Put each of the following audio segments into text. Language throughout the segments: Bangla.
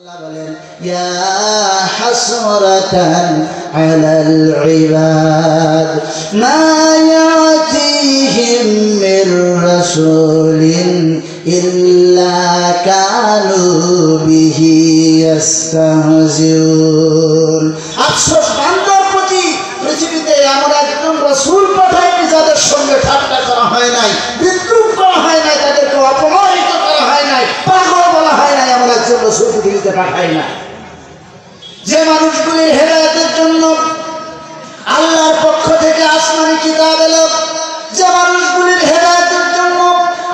ইয়া হাসরাতান আলাল ইবাদ, মা ইয়াতিহিম মির রাসূলিন ইল্লা কানু বিহি ইস্তাহজিউন আফসোস, বান্দার প্রতি পৃথিবীতে এমন একজন রাসূল পাঠায়নি যাদের সঙ্গে ঠাট্টা করা হয় নাই, বিদ্রুপ করা হয় নাই, তাদেরকে অপমানিত করা হয় নাই, পাগল বলা হয় নাই এমন একজন রসুল পৃথিবীতে পাঠায় না। যে মানুষগুলির হেদায়তের জন্য আল্লাহর পক্ষ থেকে আসমানি কিতাব এলো, যে মানুষগুলির হেদায়তের জন্য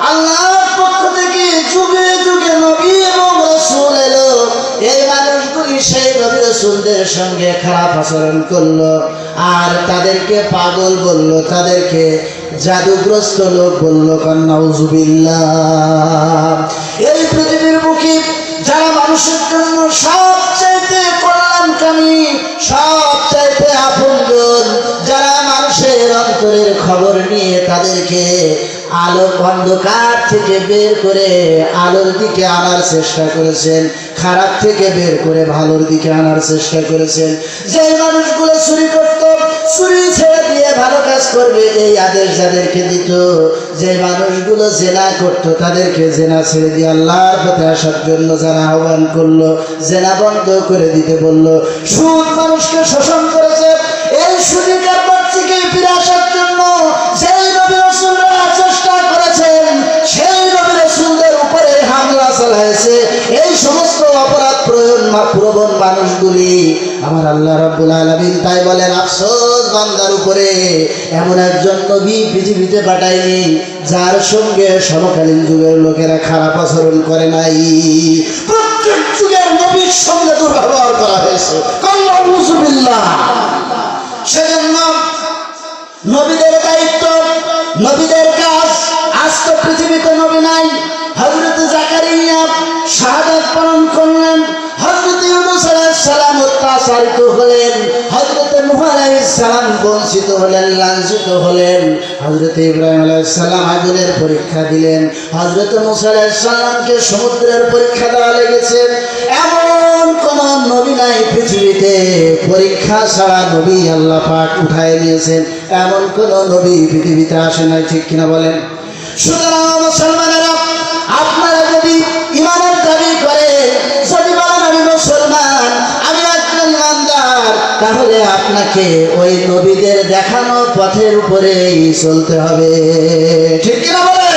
আল্লাহর পক্ষ থেকে যুগে যুগে নবী এবং রসুল এলো, এই মানুষগুলি সেই নবী রসুলদের সঙ্গে খারাপ আচরণ করল, আর তাদেরকে পাগল বলল, তাদেরকে জাদুগ্রস্ত লোক বলল কান্নাউজুবিল্লাহ এই পৃথিবীর বুকে যারা মানুষের জন্য সবচাইতে কল্যাণকামী, সবচাইতে আপনজন, যারা মানুষের অন্তরের খবর নিয়ে তাদেরকে আলোর অন্ধকার থেকে বের করে আলোর দিকে আনার চেষ্টা করেছেন, খারাপ থেকে বের করে ভালোর দিকে আনার চেষ্টা করেছেন। যে মানুষগুলো চুরি করত, চুরি ছেড়ে দিয়ে ভালো কাজ করবে, এই আদেশ যাদেরকে দিত যে মানুষগুলো জেনা করত, তাদেরকে জেনা ছেড়ে দিয়ে আল্লাহর পথে আসার জন্য যারা আহ্বান করল, জেনা বন্ধ করে দিতে বলল, সুদ মানুষকে শোষণ করেছে, এই সুদি চালাইছে এই সমস্ত অপরাধ প্রয়োজন প্রবণ মানুষগুলি। আমার আল্লাহ রাব্বুল আলামিন তাই বলেন, আফসোস বান্দার উপরে, এমন একজন নবী পৃথিবীতে পাঠায়নি, যার সঙ্গে সমকালীন যুগের লোকেরা খারাপ আচরণ করে নাই। প্রত্যেক যুগের নবীর সঙ্গে দুর্ব্যবহার করা হয়েছে। কল্লাহ অত্যাচারিত হলেন হজরত নূহ আলাইহিস সালাম বঞ্চিত হলেন, লাঞ্ছিত হলেন। হজরত ইব্রাহিম আলাইহিস সালাম আগুনের পরীক্ষা দিলেন। হজরত মুসা সমুদ্রের পরীক্ষা দেওয়া লেগেছে। এমন কোন নবী নাই পৃথিবীতে, পরীক্ষা ছাড়া নবী আল্লাহ পাক উঠায় নিয়েছেন। এমন কোন নবী পৃথিবীতে আসে নাই, ঠিক কিনা বলেন? সুতরাং মুসলমানেরা, আপনারা যদি ইমানের দাবি করে তাহলে আপনাকে ওই নবীদের দেখানো পথের উপরেই চলতে হবে। ঠিক কিনা বলে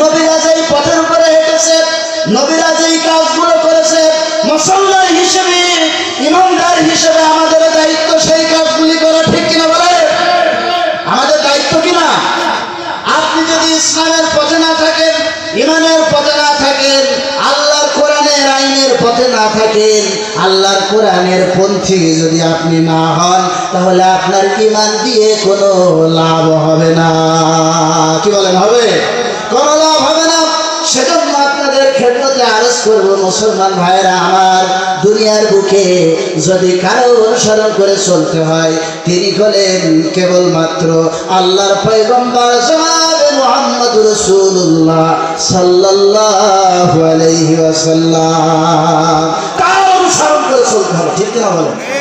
নবীরা যেই পথের উপরে হেঁটেছে, নবীরা যেই কাজগুলো করেছে মুসলমান হিসেবে, ইমানদার হিসেবে থাকেন আল্লাহর কোরআনের পন্থী যদি আপনি না হন, তাহলে আপনার ইমান দিয়ে কোনো লাভ হবে না। কি বলেন, হবে? কোনো লাভ হবে না। সেজন্য আপনাদের ক্ষেত্রে আরজ করব, মুসলমান ভাইরা আমার দুনিয়ার বুকে যদি কারও অনুসরণ করে চলতে হয়, তিনি হলেন কেবলমাত্র আল্লাহর পয়গম্বর জনাবে মোহাম্মদ রসুল্লাহ সাল্লাল্লাহু আলাইহি ওয়াসাল্লাম। কারও অনুসরণ করে চলতে হবে ঠিক না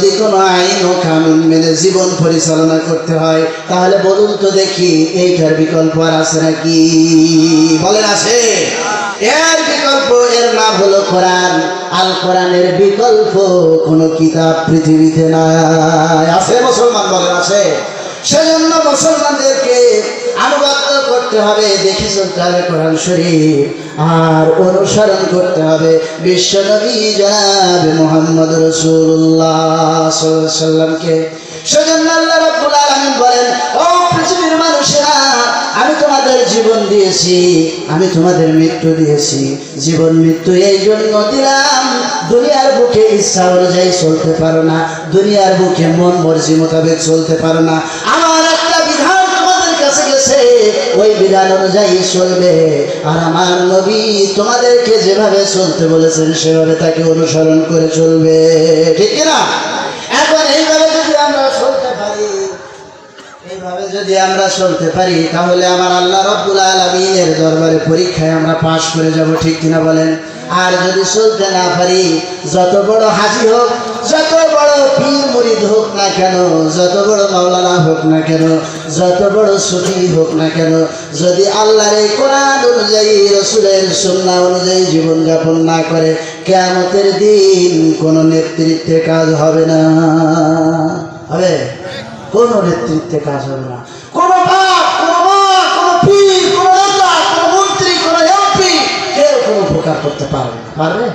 যদি কোনো আইন ও কানুন মেনে জীবন পরিচালনা করতে হয়, তাহলে বলুন তো দেখি, এইটার বিকল্প আর আছে নাকি? বলেন আছে। এর বিকল্প, এর নাম হলো কোরআন। আল কোরআনের বিকল্প কোনো কিতাব পৃথিবীতে নাই। আছে মুসলমান বলেন আছে। সেজন্য মুসলমানদেরকে আনুগত্য করতে হবে। দেখে চলতে হবে কোরআন শরীফ। আর অনুসরণ করতে হবে বিশ্বনবী জনাব মোহাম্মদ রসুল্লাহ সেজন্য আল্লাহ রাব্বুল আলামিন বলেন, ও পৃথিবীর মানুষেরা, আমি তোমাদের জীবন দিয়েছি, আমি তোমাদের মৃত্যু দিয়েছি। জীবন মৃত্যু এই জন্য দিলাম, দুনিয়ার বুকে ইচ্ছা অনুযায়ী চলতে পারো না, দুনিয়ার বুকে মন মর্জি মোতাবেক চলতে পারো না। দিয়েছে ওই বিধান অনুযায়ী চলবে। আর আমার নবী তোমাদেরকে যেভাবে চলতে বলেছেন, সেভাবে তাকে অনুসরণ করে চলবে। ঠিক না এখন এইভাবে যদি আমরা চলতে পারি যদি আমরা চলতে পারি, তাহলে আমার আল্লাহ রব্বুল আলমিনের দরবারে পরীক্ষায় আমরা পাশ করে যাব, ঠিক কিনা বলেন? আর যদি চলতে না পারি, যত বড় হাজি হোক, যত বড় পীর মুরিদ হোক না কেন, যত বড় মাওলানা হোক না কেন, যত বড় সুফি হোক না কেন, যদি আল্লাহর এই কোরআন অনুযায়ী, রসুলের সন্না অনুযায়ী জীবনযাপন না করে, কেয়ামতের দিন কোনো নেতৃত্বে কাজ হবে না। হবে? কোনো নেতৃত্বে কাজ হবে না। কোনো বাপ, কোনো মা, কোনো পীর, কোনো নেতা, কোনো মন্ত্রী, কোনো এমপি, কেউ কোনো উপকার করতে পারবে না। পারবে?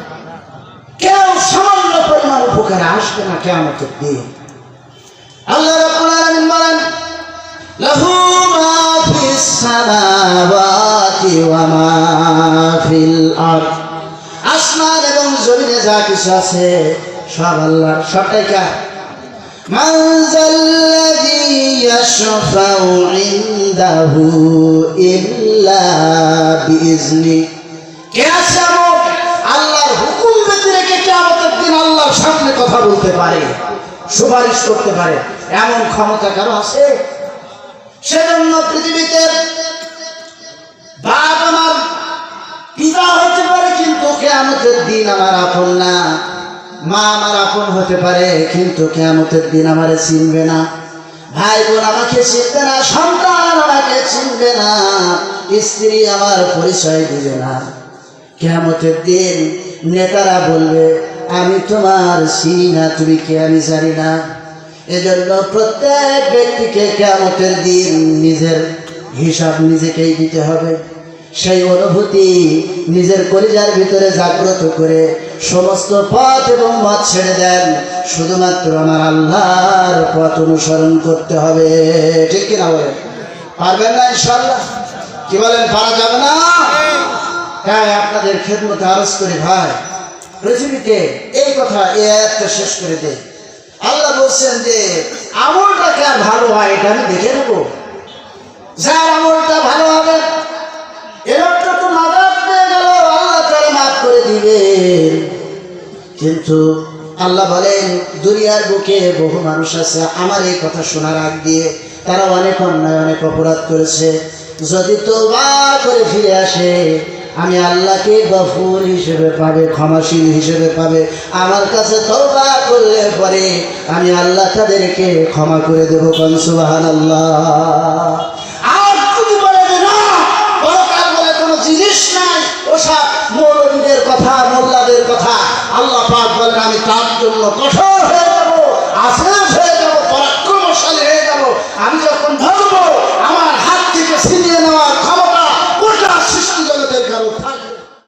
উপকারে আসবে না কেমতের দিন আল্লাহ রাব্বুল আলামিন বলেন লাহু মা ফিস সামাওয়াতি ওয়া মা ফিল আরদ আসমান এবং জমিনে যা কিছু আছে সব আল্লাহর সবটাই কার من ذا الذي يشفع عنده إلا بإذنه কে আছে এমন আল্লাহর হুকুম বেঁধে রেখে কেমতের দিন আল্লাহর সামনে কথা বলতে পারে, সুপারিশ করতে পারে, এমন ক্ষমতা কারও আছে? সেজন্য পৃথিবীতে বাপ আমার পিতা হতে পারে, কিন্তু কেয়ামতের দিন আমার আপন না। মা আমার আপন হতে পারে, কিন্তু কেয়ামতের দিন আমারে চিনবে না। ভাই বোন আমাকে চিনবে না, সন্তান আমাকে চিনবে না, স্ত্রী আমার পরিচয় দিবে না। কেয়ামতের দিন নেতারা বলবে আমি তোমার চিনি না তুমি কে আমি জানি না। এজন্য প্রত্যেক ব্যক্তিকে কেয়ামতের দিন নিজের হিসাব নিজেকেই দিতে হবে। সেই অনুভূতি নিজের কলিজার ভিতরে জাগ্রত করে সমস্ত পথ এবং মত ছেড়ে দেন। শুধুমাত্র আমার আল্লাহর পথ অনুসরণ করতে হবে। ঠিক কিনা বলেন? পারবেন না ইনশাল্লাহ কি বলেন পারা যাবে না? হ্যাঁ আপনাদের খেদমতে আরজ করি ভাই। পৃথিবীতে এই কথা এই আয়াতটা শেষ করে দেয় আল্লাহ বলছেন যে, আমলটা কার ভালো হয় এটা আমি দেখে নেব। যার আমলটা ভালো হবে এরকটা তো মাদার পেয়ে গেল, আল্লাহ তারা মাফ করে দিবে কিন্তু আল্লাহ বলেন, দুনিয়ার বুকে বহু মানুষ আছে, আমার এই কথা শোনার আগ দিয়ে তারা অনেক অন্যায়, অনেক অপরাধ করেছে। যদি তো করে ফিরে আসে আমি আল্লাহকে গফুর হিসেবে পাবে, ক্ষমাশীল হিসেবে পাবে। আমার কাছে তওবা করলে পরে আমি আল্লাহ তাদেরকে ক্ষমা করে দেবো কনসুবাহান আল্লাহ আর কোনো জিনিস নাই ওসব কথা, মোল্লাদের কথা, আল্লাহ পাক বলেন, আমি তার জন্য কঠোর হয়ে যাব আশ্রেষ হয়ে